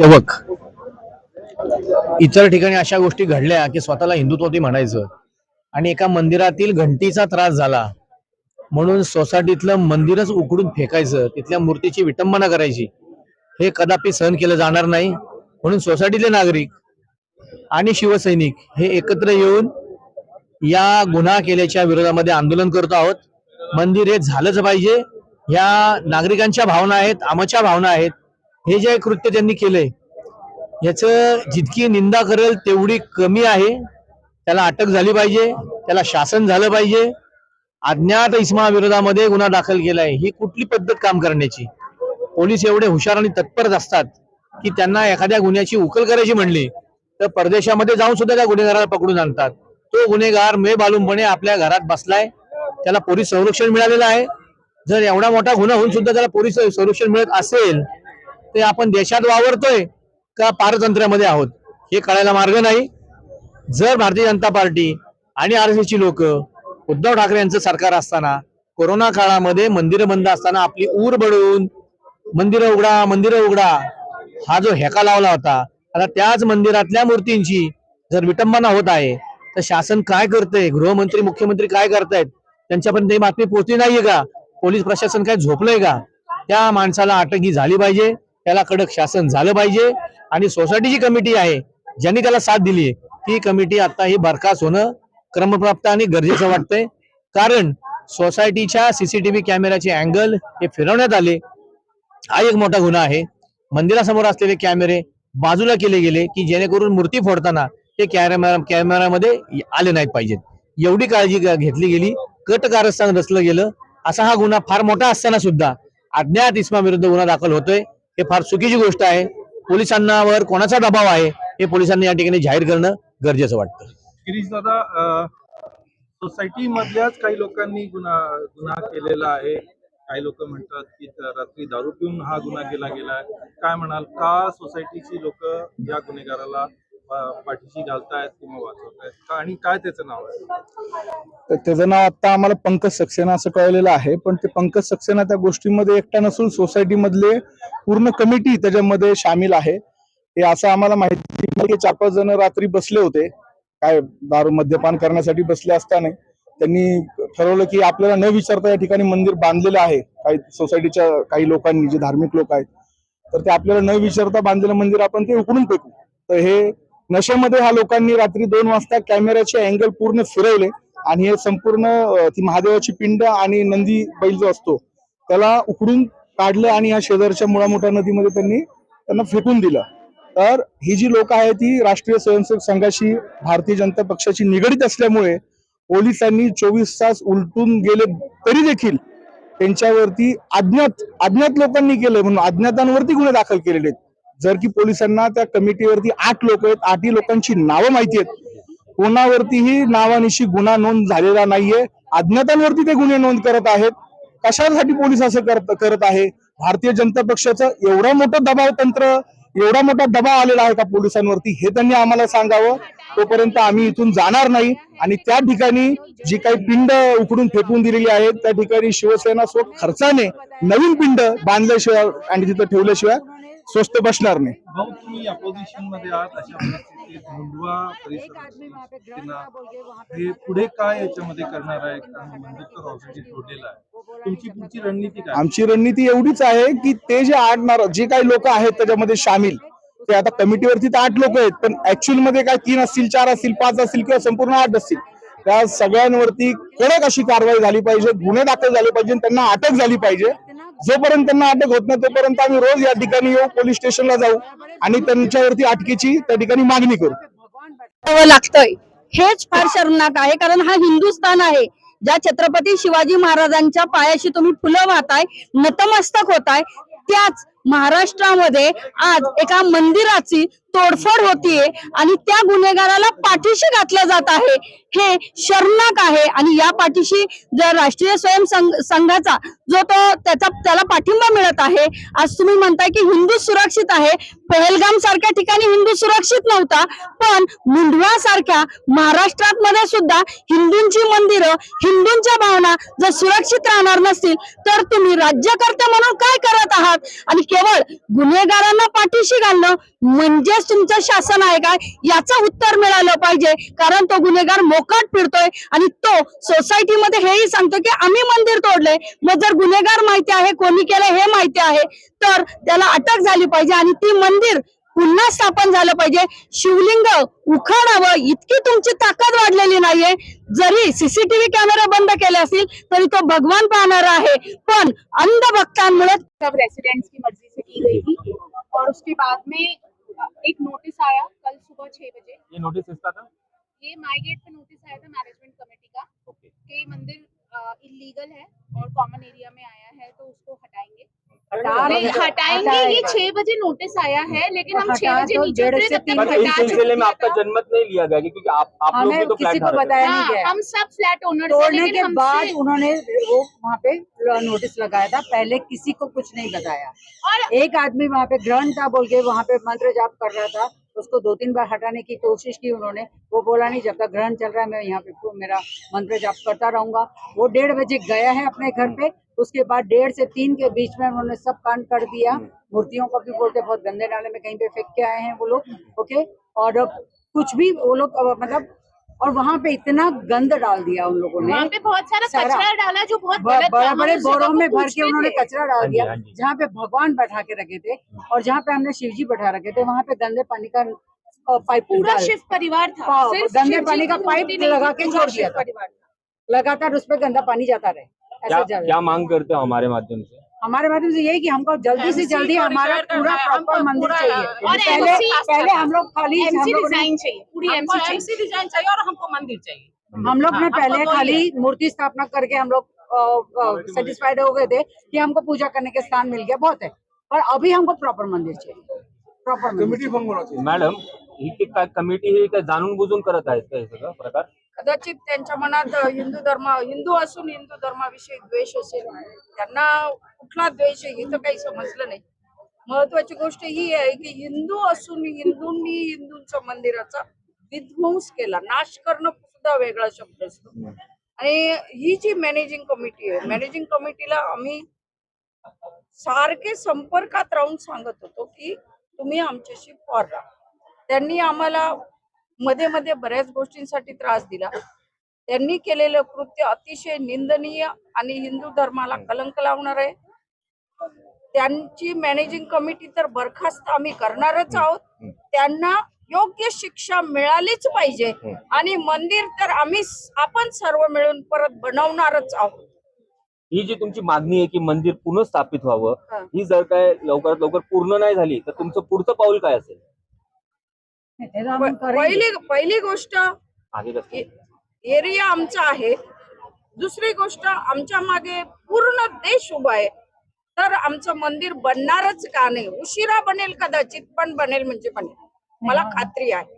नगरसेवक इतर ठिकाणी अशा गोष्टी घडल्या की स्वतःला हिंदुत्वती म्हणायचं. आणि एका मंदिरातील घंटीचा त्रास झाला. म्हणून सोसायटीतलं मंदिरच उकडून फेकायचं. तिथल्या मूर्तीची विटंबना करायची. हे कदापि सहन केलं जाणार नाही. म्हणून सोसायटीतले नागरिक आणि शिवसैनिक हे एकत्र येऊन या गुन्हा केल्याच्या विरोधामध्ये आंदोलन करतो आहोत. मंदिर हे झालंच पाहिजे. या नागरिकांच्या भावना आहेत आमच्या भावना आहेत. हे जे कृत्य त्यांनी केलंय याच जितकी निंदा करेल तेवढी कमी आहे. त्याला अटक झाली पाहिजे त्याला शासन झालं पाहिजे. अज्ञात इस्माविरोधामध्ये गुन्हा दाखल केलाय ही कुठली पद्धत काम करण्याची? पोलीस एवढे हुशार आणि तत्पर असतात की त्यांना एखाद्या गुन्ह्याची उकल करायची म्हणली तर परदेशामध्ये जाऊन सुद्धा त्या गुन्हेगाराला पकडून आणतात. तो गुन्हेगार मेबालूमपणे आपल्या घरात बसलाय त्याला पोलीस संरक्षण मिळालेलं आहे. जर एवढा मोठा गुन्हा होऊन सुद्धा त्याला पोलीस संरक्षण मिळत असेल ते आपण देशात वावरतोय का पारतंत्र्यामध्ये आहोत? हे कळायला मार्ग नाही. जर भारतीय जनता पार्टी आणि आर एस ची लोक उद्धव ठाकरे यांचं सरकार असताना कोरोना काळामध्ये मंदिरं बंद असताना आपली ऊर बडवून मंदिरं उघडा मंदिरं उघडा हा जो हेका लावला होता आता त्याच मंदिरातल्या मूर्तींची जर विटंबना होत आहे तर शासन काय करतंय? गृहमंत्री मुख्यमंत्री काय करतायत? त्यांच्यापर्यंत ही बातमी पोहोचली नाहीये का? पोलीस प्रशासन काय झोपलंय का? त्या माणसाला अटक ही झाली पाहिजे. त्याला कडक शासन झालं पाहिजे आणि सोसायटीची कमिटी आहे ज्यांनी त्याला साथ दिली ती कमिटी आता ही बरखास्त होणं क्रमप्राप्त आणि गरजेचं वाटतंय. कारण सोसायटीच्या सीसीटीव्ही कॅमेऱ्याचे अँगल हे फिरवण्यात आले. हा एक मोठा गुन्हा आहे. मंदिरासमोर असलेले कॅमेरे बाजूला केले गेले की जेणेकरून मूर्ती फोडताना ते कॅमेरा कॅमेरामध्ये आले नाहीत पाहिजेत. एवढी काळजी घेतली गेली. कट कारस्थान रचलं गेलं. असा हा गुन्हा फार मोठा असताना सुद्धा अज्ञात इस्माविरुद्ध गुन्हा दाखल होतोय. हे फार चुकीची गोष्ट आहे. पोलिसांवर कोणाचा दबाव आहे हे पोलिसांनी या ठिकाणी जाहीर करणं गरजेचं वाटतं. गिरीश दादा सोसायटी मधल्याच काही लोकांनी गुन्हा गुन्हा केलेला आहे. काही लोक म्हणतात की रात्री दारू पिऊन हा गुन्हा केला गेला काय म्हणाल का सोसायटीची लोक या गुन्हेगाराला पाठीशी घालतायत किंवा वाचवतायत? आणि काय त्याचं नाव आहे? त्याचं नाव आता आम्हाला पंकज सक्सेना असं कळलेलं आहे. पण ते पंकज सक्सेना त्या गोष्टीमध्ये एकटा नसून सोसायटी मधले पूर्ण कमिटी त्याच्यामध्ये सामील आहे. हे असं आम्हाला माहिती की चार पाच जण रात्री बसले होते. काय दारू मद्यपान करण्यासाठी बसले असताना. त्यांनी ठरवलं की आपल्याला न विचारता या ठिकाणी मंदिर बांधलेलं आहे. काही सोसायटीच्या काही लोकांनी जे धार्मिक लोक आहेत. तर ते आपल्याला न विचारता बांधलेलं मंदिर आपण ते उकडून फेकू. तर हे नशेमध्ये ह्या लोकांनी रात्री दोन वाजता कॅमेऱ्याचे अँगल पूर्ण फिरवले आणि हे संपूर्ण ती महादेवाची पिंड आणि नंदी बैल जो असतो त्याला उकडून काढलं आणि या शेजारच्या मुळामुठा नदीमध्ये त्यांनी त्यांना फेकून दिलं. तर ही जी लोक आहे ती राष्ट्रीय स्वयंसेवक संघाशी भारतीय जनता पक्षाची निगडीत असल्यामुळे पोलिसांनी चोवीस तास उलटून गेले तरी देखील त्यांच्यावरती अज्ञात अज्ञात लोकांनी केलंय म्हणून अज्ञातांवरती गुन्हे दाखल केलेले आहेत. जर की पोलिसांना त्या कमिटीवरती आठ लोक आहेत आठही लोकांची नावं माहिती आहेत. कोणावरतीही नावानिशी गुन्हा नोंद झालेला नाहीये. अज्ञातांवरती ते गुन्हे नोंद करत आहेत. कशासाठी पोलीस असं करत करत आहे? भारतीय जनता पक्षाचं एवढा मोठं दबाव तंत्र एवढा मोठा दबाव आलेला आहे का पोलिसांवरती? हे त्यांनी आम्हाला सांगावं. तोपर्यंत आम्ही इथून जाणार नाही. आणि त्या ठिकाणी जी काही पिंड उकडून फेकून दिलेली आहेत त्या ठिकाणी शिवसेना स्व खर्चाने नवीन पिंड बांधल्याशिवाय आणि तिथं ठेवल्याशिवाय स्वस्त बसणार नाही. भाऊ तुम्ही अपोजिशनमध्ये आहात अशा परिस्थितीत मुंडवा परिसर हे पुढे काय याच्यामध्ये करणार आहे? कारण ऑलरेडी तुमची पुढची रणनीती काय? आमची रणनीती एवढीच आहे की ते जे आठ जे काही लोक आहेत त्याच्यामध्ये सामील ते आता कमिटीवरती तर आठ लोक आहेत पण ऍक्च्युअलमध्ये काय तीन असतील चार असतील पाच असतील किंवा संपूर्ण आठ असतील. त्या सगळ्यांवरती कडक अशी कारवाई झाली पाहिजे गुन्हे दाखल झाले पाहिजे त्यांना अटक झाली पाहिजे. जोपर्यंत त्यांना अटक होत नाही तोपर्यंत आम्ही रोज या ठिकाणी येऊ पोलीस स्टेशनला जाऊ आणि त्यांच्यावरती अटकेची त्या ठिकाणी मागणी करू. करावं लागतंय. हेच फार शर्मनाक आहे कारण हा हिंदुस्थान आहे ज्या छत्रपती शिवाजी महाराजांच्या पायाशी तुम्ही फुलं वाहताय नतमस्तक होताय त्याच महाराष्ट्रामध्ये आज एका मंदिराची तोडफोड होतीये आणि त्या गुन्हेगाराला पाठीशी घातलं जात आहे. हे शर्मनाक आहे आणि या पाठीशी जर राष्ट्रीय स्वयं संघाचा जो तो त्याचा त्याला पाठिंबा मिळत आहे. आज तुम्ही म्हणताय की हिंदू सुरक्षित आहे. पहलगाम सारख्या ठिकाणी हिंदू सुरक्षित नव्हता पण मुंढवा सारख्या महाराष्ट्रात मध्ये सुद्धा हिंदूंची मंदिरं हिंदूंच्या भावना जर सुरक्षित राहणार नसतील तर तुम्ही राज्यकर्ते म्हणून काय करत आहात? आणि केवळ गुन्हेगारांना पाठीशी घालणं म्हणजेच तुमचं शासन आहे काय याचं उत्तर मिळालं पाहिजे. कारण तो गुन्हेगार मोकाट फिरतोय आणि तो सोसायटीमध्ये हेही सांगतो की आम्ही मंदिर तोडले मग जर गुन्हेगार माहिती आहे कोणी केलं हे माहिती आहे तर त्याला अटक झाली पाहिजे आणि ती मंदिर पुन्हा स्थापन झालं पाहिजे. शिवलिंग उखाडावं इतकी तुमची ताकद वाढलेली नाहीये. जरी सीसीटीव्ही कॅमेरा बंद केले असतील तरी तो भगवान पाहणार आहे. पण अंधभक्तांमुळे सब रेसिडेंट्स की मर्जी से की गई थी. और उसके बाद में एक नोटिस आया कल सुबह छह बजे ये नोटिस किसका था ये माई गेट पे नोटिस आया था मैनेजमेंट कमेटी का okay. कि मंदिर इलीगल है और कॉमन एरिया में आया है तो उसको हटाएँगे। हटाएँगे। ये छह बजे नोटिस आया है लेकिन हम छह बजे नीचे उतरे तब तक इस हटा सिलसिले में आपका। जनमत नहीं लिया गया क्योंकि आप आप लोग भी हमें तो किसी को बताया नहीं हाँ, गया। हम सब फ्लैट ओनर तोड़ने के बाद उन्होंने वो वहाँ पे नोटिस लगाया था पहले किसी को कुछ नहीं बताया। और एक आदमी वहाँ पे ग्रहण था बोल के वहाँ पे मंत्र जाप कर रहा था उसको दो तीन बार हटाने की कोशिश की उन्होंने। वो बोला नहीं जब तक ग्रहण चल रहा है मैं यहाँ पे मेरा मंत्र जाप करता रहूँगा। वो डेढ़ बजे गया है अपने घर पे उसके बाद डेढ़ से तीन के बीच में उन्होंने सब कांड कर दिया। मूर्तियों को भी बोलते बहुत गंदे नाले में कहीं पे फेंक के आए हैं वो लोग। ओके? और अब कुछ भी वो लोग मतलब और वहाँ पे इतना गंद डाल दिया उन लोगों ने। वहाँ पे बहुत सारा सारा। कचरा डाला जो बहुत बड़े बड़े बोरों में भर के उन्होंने कचरा डाल हाँ दिया हाँ जहाँ पे भगवान बैठा के रखे थे और जहाँ पे हमने शिव जी बैठा रखे थे वहाँ पे गंदे पानी का पाइप पूरा शिव परिवार था। हाँ, गंदे पानी का पाइप लगा के छोड़ दिया परिवार लगातार उस पे गंदा पानी जाता रहे। क्या क्या मांग करते हो हमारे माध्यम से? हमारे माध्यम से यही कि हमको जल्दी से जल्दी हमारा पूरा प्रॉपर मंदिर चाहिए। और पहले पहले हम लोग खाली एमसी डिज़ाइन चाहिए पूरी एमसी चाहिए। डिज़ाइन चाहिए और हमको मंदिर चाहिए। हम लोग ने हाँ, पहले खाली मूर्ति स्थापना करके हम लोग सेटिस्फाइड हो गए थे कि हमको पूजा करने के स्थान मिल गया बहुत है। पर अभी हमको प्रॉपर मंदिर चाहिए। प्रॉपर मंदिर मॅडम ही काय कमिटी ही काय जाणून बुजून करत आहेत का हे सगळं प्रकार। कदाचित त्यांच्या मनात हिंदू धर्म हिंदू असून हिंदू धर्माविषयी द्वेष असेल त्यांना कुठला द्वेष आहे हे तर काही समजलं नाही. महत्वाची गोष्ट ही आहे की हिंदू असून हिंदूंनी हिंदूंच्या मंदिराचा विध्वंस केला. नाश करणं सुद्धा वेगळा शब्द असतो. आणि ही जी मॅनेजिंग कमिटी आहे मॅनेजिंग कमिटीला आम्ही सारखे संपर्कात राहून सांगत होतो की तुम्ही आमच्याशी फॉर राहा. त्यांनी आम्हाला मध्ये मध्ये बऱ्याच गोष्टींसाठी त्रास दिला. त्यांनी केलेलं कृत्य अतिशय निंदनीय आणि हिंदू धर्माला कलंक लावणार आहे. त्यांची मॅनेजिंग कमिटी तर बरखास्त आम्ही करणारच आहोत. त्यांना योग्य शिक्षा मिळालीच पाहिजे. आणि मंदिर तर आम्ही आपण सर्व मिळून परत बनवणारच आहोत. ही जी तुमची मागणी आहे की मंदिर पुनर्स्थापित व्हावं हा. जर काय लवकरात लवकर पूर्ण नाही झाली तर तुमचं पुढचं पाऊल काय असेल। पहिली पहिली गोष्ट एरिया आमचा आहे. दुसरी गोष्ट आमच्या मागे पूर्ण देश उभा आहे. तर आमचं मंदिर बनणारच का नाही? उशिरा बनेल कदाचित पण बनेल म्हणजे बनेल. मला खात्री आहे.